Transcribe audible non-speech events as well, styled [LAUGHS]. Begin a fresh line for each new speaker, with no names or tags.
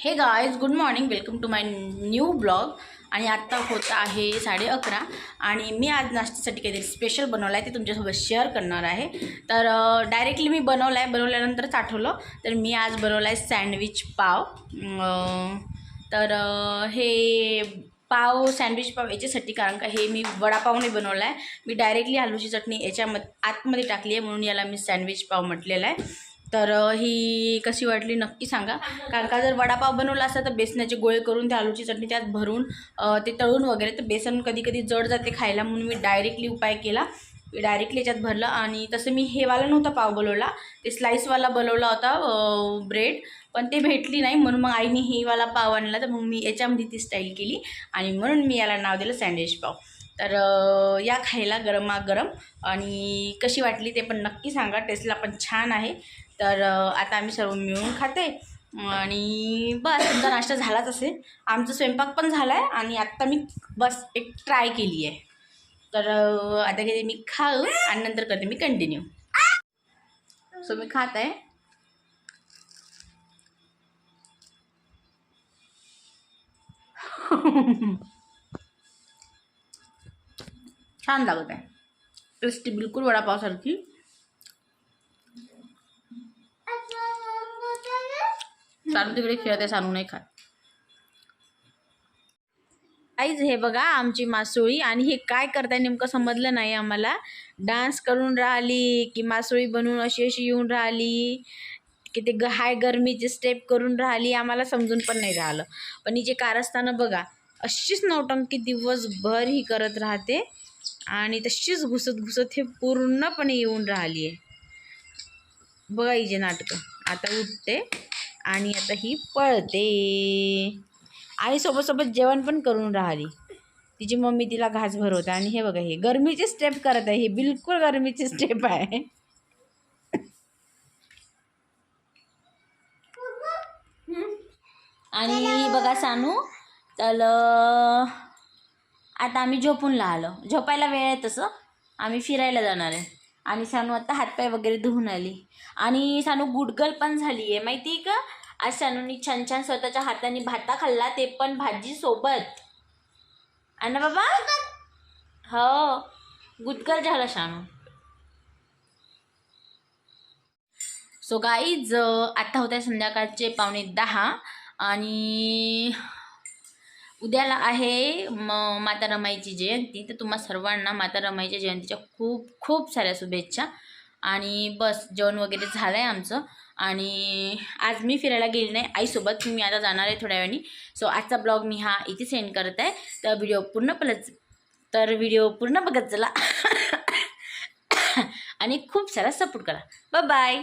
Hey guys good morning welcome to my new blog आणि आत्ता होत आहे साडे अकरा. आणि मी आज नाश्त्यासाठी काहीतरी स्पेशल बनवलं आहे ते तुमच्यासोबत शेअर करणार आहे. तर डायरेक्टली मी बनवलं आहे बनवल्यानंतरच आठवलं. तर मी आज बनवलं आहे सँडविच पाव तर हे पाव सँडविच पाव याच्यासाठी कारण का हे मी वडापावने बनवला आहे मी डायरेक्टली आलूची चटणी याच्यामध्ये आतमध्ये टाकली आहे म्हणून याला मी सँडविच पाव म्हटलेला आहे. तर ही कशी वाटली नक्की सांगा. कारण का जर वडापाव बनवला असता तर बेसनाचे गोळे करून त्या आलूची चटणी त्यात भरून ते तळून वगैरे तर बेसन कधी कधी जड जाते खायला म्हणून मी डायरेक्टली उपाय केला. डायरेक्टली याच्यात भरलं आणि तसं मी हेवाला नव्हता पाव बनवला. ते स्लाईसवाला बनवला होता ब्रेड पण ते भेटली नाही. म्हणून मग आईने हेवाला पाव आणला तर मग मी याच्यामध्ये ती स्टाईल केली आणि म्हणून मी याला नाव दिलं सँडविच पाव. तर या खायला गरमागरम आणि कशी वाटली ते पण नक्की सांगा. टेस्टला पण छान आहे. तर आता आम्ही सर्व मिळून खाते. आणि बस तुमचा नाश्ता झालाच असेल. आमचा स्वयंपाक पण झाला आहे आणि आत्ता मी बस एक ट्राय केली आहे तर आता घेते मी खाऊ आणि नंतर करते मी कंटिन्यू सो मी खात आहे. [LAUGHS] छान लागत आहे. टेस्टी बिलकुल वडापावसारखी. सानू तिकडे खेळत आहे सानू नाही खात. आईज हे बघा आमची मासोळी आणि हे काय करताय नेमकं समजलं नाही आम्हाला. डान्स करून राहिली की मासोळी बनवून अशी अशी येऊन राहिली की ते ग हाय गरमीचे स्टेप करून राहिली आम्हाला समजून पण नाही राहिलं. पण हिचे कारस्थानं बघा अशीच नौटंकी दिवसभर ही करत राहते. आणि तशीच घुसत घुसत हे पूर्णपणे येऊन राहिली आहे. बघा हिचे नाटकं. आता उठते आणि आता ही पळते. आणि सोबत सोबत जेवण पण करून राहिली. तिची मम्मी तिला घास भरवते आणि हे बघा हे गरमीचे स्टेप करत आहे. हे बिलकुल गरमीची स्टेप आहे. आणि बघा सानू त्याला आता आम्ही झोपून आलो. झोपायला वेळ आहे तसं. आम्ही फिरायला जाणार आहे. आणि सानू आता हातपाय वगैरे धुवून आली. आणि सानू गुडगल पण झाली आहे माहिती आहे का? आज सानूनी छान छान स्वतःच्या हाताने भाता खाल्ला. ते पण भाजी सोबत. आणि बाबा? हो. गुदगल झाला शानू सो गाईज आता होत्या संध्याकाळचे पावणे दहा. आणि उद्याला आहे म माता रमाईची जयंती. तर तुम्हा सर्वांना माता रमाईच्या जयंतीच्या खूप खूप साऱ्या शुभेच्छा. आणि बस जेवण वगैरे झालं आहे आमचं. आणि आज मी फिरायला गेली नाही. आईसोबत मी आता जाणार आहे थोड्या वेळाने. सो आजचा ब्लॉग मी हा इथे सेंड करत आहे. तर व्हिडिओ पूर्ण पलच तर व्हिडिओ पूर्ण बघत चला. [COUGHS] आणि खूप सारा सपोर्ट करा. Bye bye